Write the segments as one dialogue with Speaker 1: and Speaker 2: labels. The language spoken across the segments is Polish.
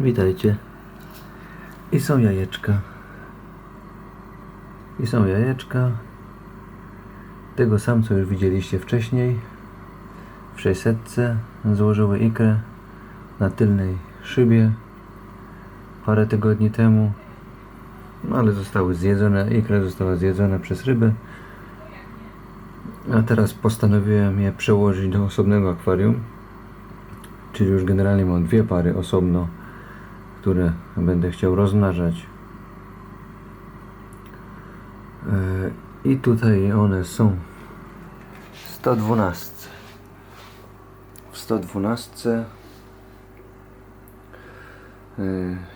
Speaker 1: Witajcie. I są jajeczka. I są jajeczka. Tego sam, co już widzieliście wcześniej. W 600 złożyły ikrę na tylnej szybie parę tygodni temu. No ale zostały zjedzone, ikra została zjedzona przez ryby. A teraz postanowiłem je przełożyć do osobnego akwarium. Czyli już generalnie mam dwie pary osobno, które będę chciał rozmnażać. E, I tutaj one są w 112. W 112. E,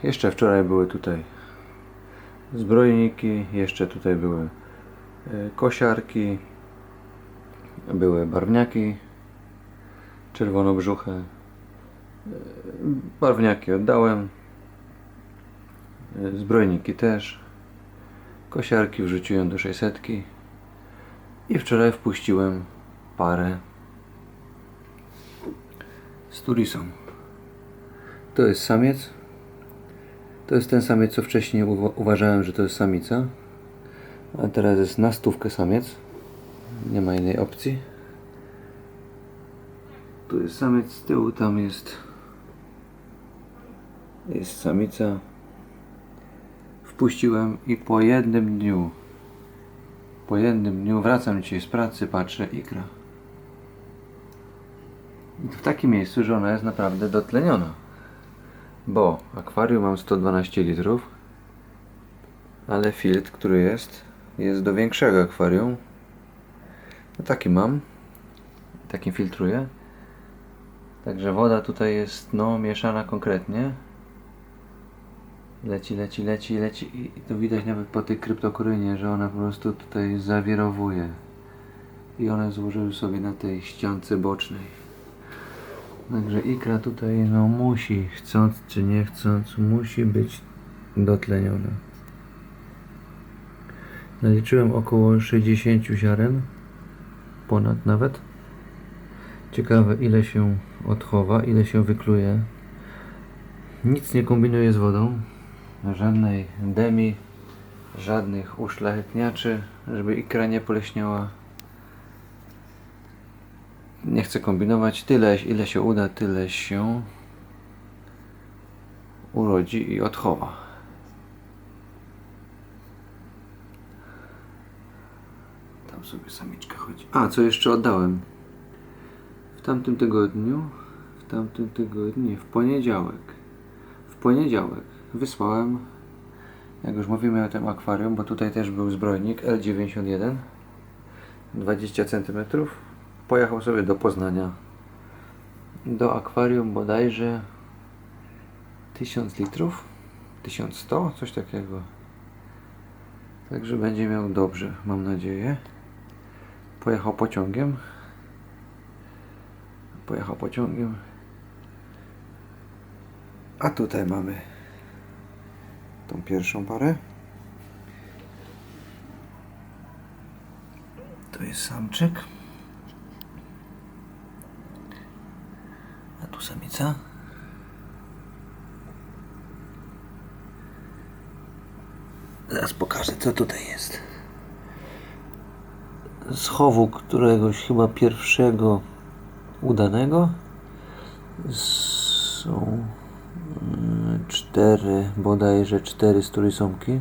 Speaker 1: Jeszcze wczoraj były tutaj zbrojniki, jeszcze tutaj były e, kosiarki, były barwniaki czerwonobrzuche. Barwniaki oddałem. E, Zbrojniki też. Kosiarki wrzuciłem do 600. I wczoraj wpuściłem parę z turisą. To jest samiec. To jest ten samiec, co wcześniej uwa- uważałem, że to jest samica. A teraz jest na stówkę samiec. Nie ma innej opcji. Tu jest samiec z tyłu, tam jest jest samica. Wpuściłem i po jednym dniu po jednym dniu wracam dzisiaj z pracy, patrzę ikra. I to w takim miejscu, że ona jest naprawdę dotleniona. Bo akwarium mam 112 litrów, ale filtr, który jest, jest do większego akwarium. No taki mam. Takim filtruję. Także woda tutaj jest no mieszana konkretnie. Leci, leci, leci, leci i to widać nawet po tej kryptokorynie, że ona po prostu tutaj zawirowuje. I one złożyły sobie na tej ściance bocznej. Także ikra tutaj no musi, chcąc czy nie chcąc, musi być dotleniona. Naliczyłem około 60 ziaren, ponad nawet. Ciekawe ile się odchowa, ile się wykluje. Nic nie kombinuję z wodą. Żadnej demi, żadnych uszlachetniaczy, żeby ikra nie poleśniała. Nie chcę kombinować. Tyle, ile się uda, tyle się urodzi i odchowa. Tam sobie samiczka chodzi. A, co jeszcze oddałem? W tamtym tygodniu, w tamtym tygodniu, w poniedziałek, w poniedziałek wysłałem, jak już mówimy o tym akwarium, bo tutaj też był zbrojnik L91, 20 cm, pojechał sobie do Poznania, do akwarium bodajże 1000 litrów, 1100, coś takiego. Także będzie miał dobrze, mam nadzieję. Pojechał pociągiem. Pojechał pociągiem. A tutaj mamy tą pierwszą parę. To jest samczyk. A tu samica. Zaraz pokażę co tutaj jest. Z chowu któregoś chyba pierwszego udanego są cztery, bodajże cztery strójsomki.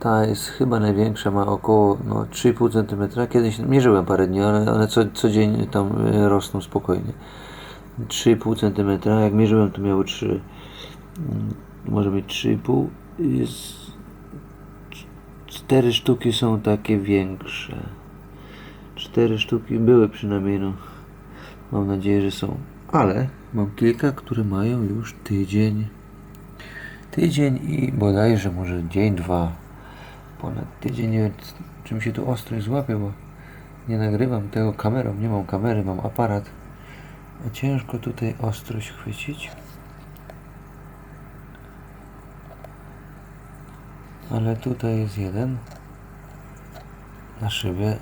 Speaker 1: Ta jest chyba największa, ma około no, 3,5 cm. Kiedyś mierzyłem parę dni, ale one co, codziennie tam y, rosną spokojnie. 3,5 cm. Jak mierzyłem, to miały 3. mm, Może być 3,5. Jest cztery sztuki są takie większe. Cztery sztuki były przynajmniej, no. Mam nadzieję, że są. Ale mam kilka, które mają już tydzień. Tydzień i bodajże może dzień, dwa. Ponad tydzień. Nie wiem, czym się tu ostrość złapie, bo nie nagrywam tego kamerą. Nie mam kamery, mam aparat. A ciężko tutaj ostrość chwycić. Ale tutaj jest jeden. Na szybie.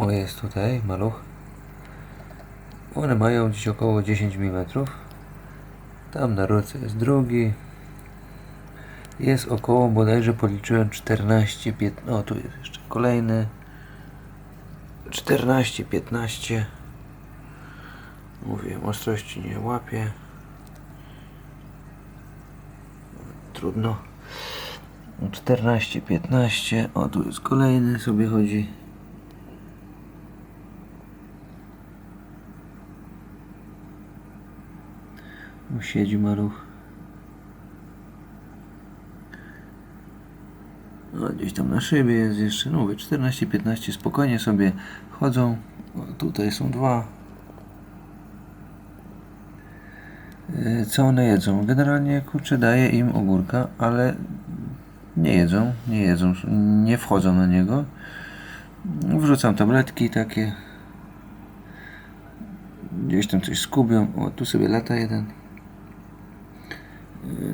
Speaker 1: O, jest tutaj maluch. One mają gdzieś około 10 mm. Tam na roce jest drugi. Jest około, bodajże policzyłem 14, 15. O, tu jest jeszcze kolejny. 14, 15. Mówię, ostrości nie łapię. Trudno. 14, 15. O, tu jest kolejny, sobie chodzi. Tu Siedzi maluch. No, gdzieś tam na szybie jest jeszcze, no mówię, 14-15 spokojnie sobie chodzą. O, tutaj są dwa. Yy, Co one jedzą? Generalnie kurczę daję im ogórka, ale nie jedzą, nie jedzą, nie wchodzą na niego. Wrzucam tabletki takie. Gdzieś tam coś skubią. O, tu sobie lata jeden.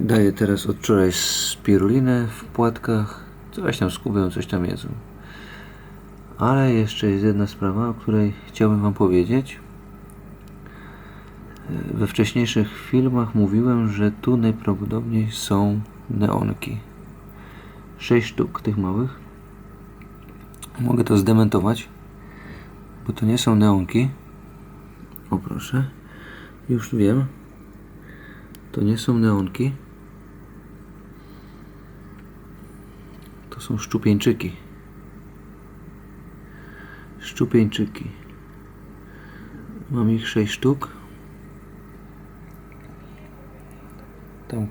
Speaker 1: Daję teraz od wczoraj spirulinę w płatkach. Coś tam skubią, coś tam jedzą. Ale jeszcze jest jedna sprawa, o której chciałbym Wam powiedzieć. We wcześniejszych filmach mówiłem, że tu najprawdopodobniej są neonki. 6 sztuk tych małych. Mogę to zdementować, bo to nie są neonki. O proszę, już wiem. To nie są neonki. To są szczupieńczyki. Szczupieńczyki. Mam ich 6 sztuk. Tam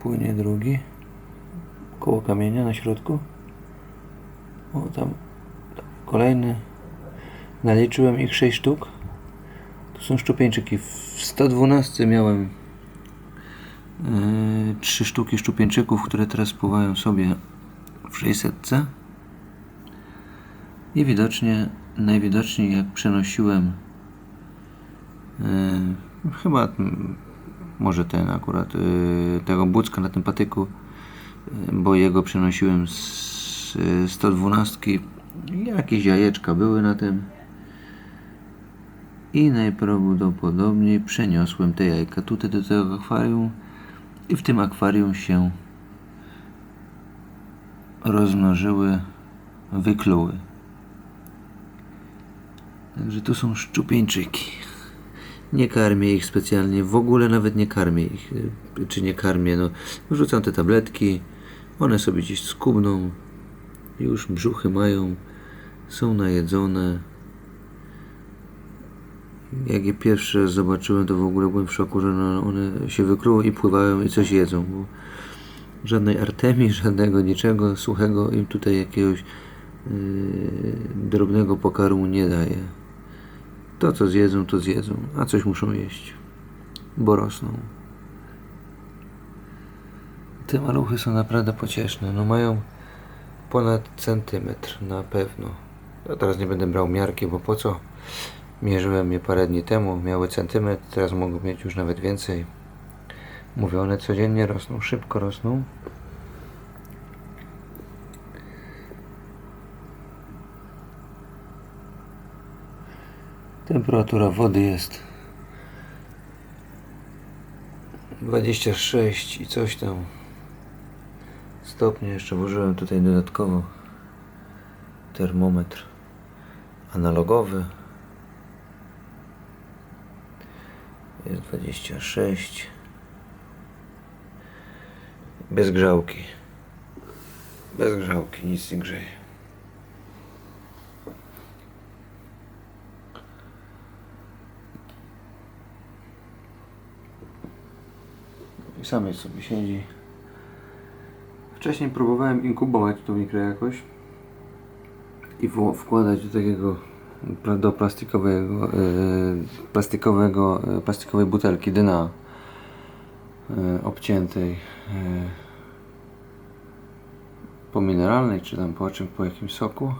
Speaker 1: płynie drugi. Koło kamienia na środku. O, tam, tam kolejny. Naliczyłem ich 6 sztuk. To są szczupieńczyki. W 112 miałem yy, 3 sztuki szczupieńczyków, które teraz pływają sobie w 600. I widocznie, najwidoczniej jak przenosiłem yy, chyba mm, może ten akurat yy, tego bucka na tym patyku yy, bo jego przenosiłem z yy, 112 jakieś jajeczka były na tym. I najprawdopodobniej przeniosłem te jajka tutaj do tego akwarium i w tym akwarium się rozmnożyły, wykluły. Także tu są szczupieńczyki. Nie karmię ich specjalnie, w ogóle nawet nie karmię ich. y, Czy nie karmię, no. Wrzucam te tabletki, one sobie gdzieś skubną, już brzuchy mają, są najedzone. Jak je pierwszy raz zobaczyłem, to w ogóle byłem w szoku, że no, one się wykluły i pływają i coś jedzą. Bo żadnej artemii, żadnego niczego suchego im tutaj jakiegoś yy, drobnego pokarmu nie daje. To co zjedzą, to zjedzą, a coś muszą jeść, bo rosną. Te maluchy są naprawdę pocieszne. No mają ponad centymetr na pewno. Ja teraz nie będę brał miarki, bo po co? Mierzyłem je parę dni temu, miały centymetr, teraz mogą mieć już nawet więcej. Mówię, one codziennie rosną, szybko rosną. Temperatura wody jest 26 i coś tam stopni. Jeszcze włożyłem tutaj dodatkowo termometr analogowy. Jest 26. Bez grzałki. Bez grzałki, nic nie grzeje. I samiec sobie siedzi. Wcześniej próbowałem inkubować tą mikrę jakoś i wkładać do takiego do plastikowego, e, plastikowego e, plastikowej butelki DNA e, obciętej e, po mineralnej czy tam po czym, po jakimś soku.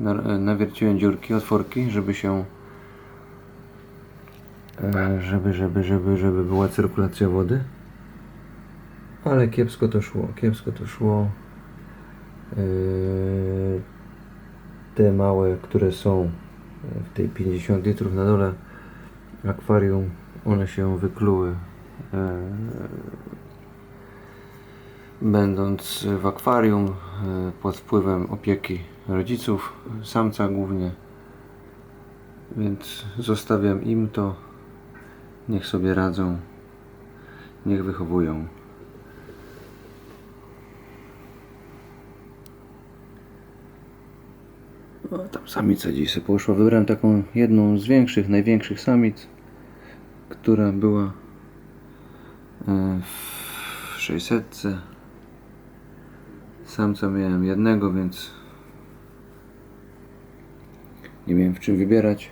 Speaker 1: Na, nawierciłem dziurki, otworki, żeby się żeby, żeby, żeby, żeby była cyrkulacja wody. Ale kiepsko to szło, kiepsko to szło. Te małe, które są w tej 50 litrów na dole akwarium, one się wykluły e, będąc w akwarium e, pod wpływem opieki rodziców, samca głównie. Więc zostawiam im to. Niech sobie radzą. Niech wychowują. O, tam samica dziś sobie poszła. Wybrałem taką jedną z większych, największych samic, która była e, w 600. Samca miałem jednego, więc nie miałem w czym wybierać.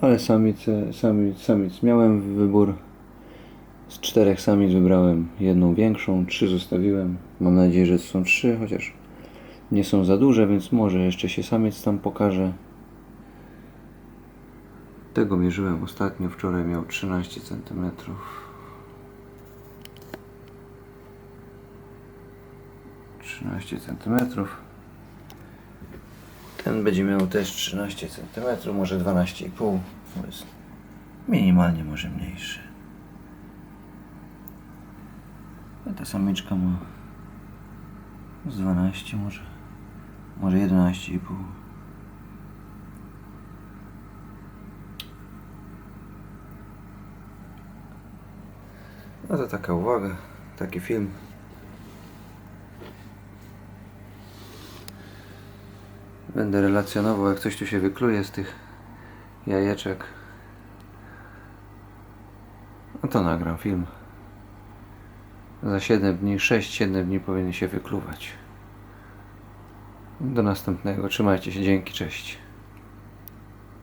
Speaker 1: Ale samice, samic, samic miałem wybór. Z czterech samic wybrałem jedną większą, trzy zostawiłem. Mam nadzieję, że są trzy, chociaż nie są za duże, więc może jeszcze się samiec tam pokaże. Tego mierzyłem ostatnio, wczoraj miał 13 cm. Trzynaście centymetrów. Ten będzie miał też 13 cm, może 12,5. To jest minimalnie może mniejszy. A ta samiczka ma z 12 może. Może 11,5. No to taka uwaga, taki film. Będę relacjonował, jak coś tu się wykluje z tych jajeczek. No to nagram film. Za 7 dni, 6-7 dni powinien się wykluwać. Do następnego. Trzymajcie się. Dzięki. Cześć.